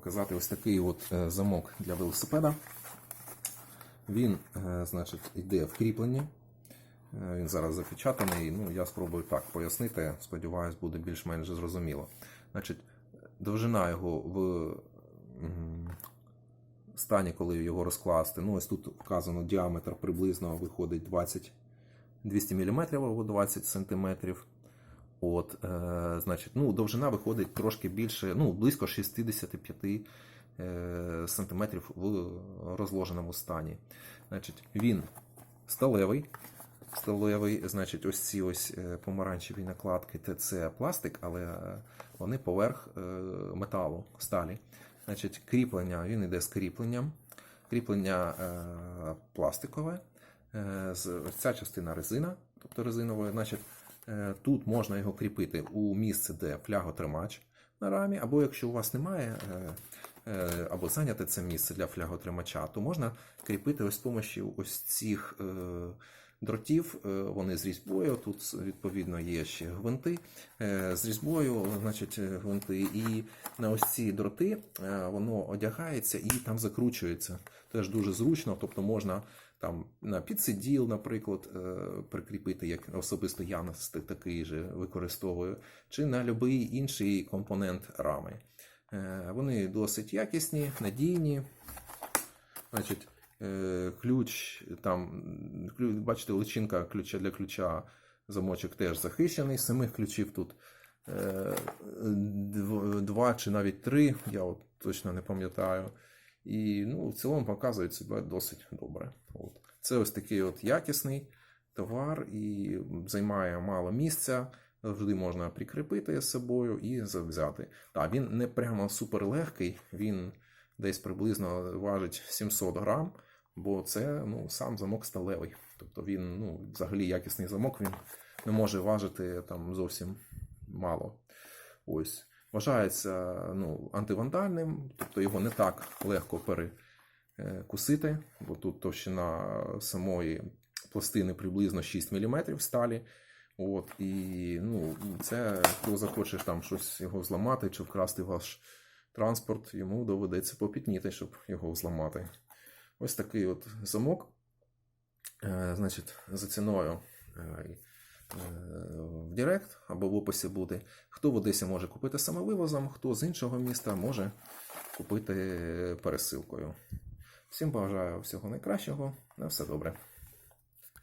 показати ось такий от е, замок для велосипеда. Він, е, значить, йде в кріпленні. Е, Він зараз запечатаний. Ну, я спробую так пояснити. Сподіваюсь, буде більш-менш зрозуміло. Значить, довжина його в стані, коли його розкласти. Ну, ось тут вказано діаметр приблизно виходить 20 200 мм або 20 см. От, е, значить, ну, довжина виходить трошки більше, ну, близько 65 е, см в розложеному стані. Значить, він сталевий. Сталевий, значить, ось ці ось е, помаранчеві накладки це- пластик, але вони поверх е, металу, сталі. Значить, кріплення, він йде з кріпленням. Кріплення е, пластикове. Ця частина резина, тобто резинової. Значить, тут можна його кріпити у місце, де фляготримач на рамі, або якщо у вас немає, е, е, або зайняте це місце для фляготримача, то можна кріпити ось з допомогою ось цих е, дротів. Е, Вони з різьбою. Тут відповідно є ще гвинти е, з різьбою, значить, е, гвинти. І на ось ці дроти е, воно одягається і там закручується. Теж дуже зручно, тобто можна там на підсиділ, наприклад, е, прикріпити, як особисто я такий же використовую, чи на будь-який інший компонент рами. Е, Вони досить якісні, надійні. Значить, е, ключ, там, бачите, личинка ключа для ключа, замочок теж захищений. Самих ключів тут два чи навіть три, я от точно не пам'ятаю. І ну, в цілому показують себе досить добре. От. Це ось такий от якісний товар і займає мало місця. Завжди можна прикріпити з собою і взяти. Так, він не прямо супер легкий, він десь приблизно важить 700 грам, бо це ну, сам замок сталевий. Тобто він ну, взагалі якісний замок, він не може важити там зовсім мало. Ось. Вважається ну, антивандальним, тобто його не так легко перекусити, бо тут товщина самої пластини приблизно 6 мм сталі. От, і ну, це хто захоче там щось його зламати чи вкрасти ваш транспорт, йому доведеться попітніти, щоб його зламати. Ось такий от замок. Е, значить, за ціною е, е, в Директ або в описі буде. Хто в Одесі може купити самовивозом, хто з іншого міста може купити пересилкою. Всім бажаю всього найкращого. На все добре.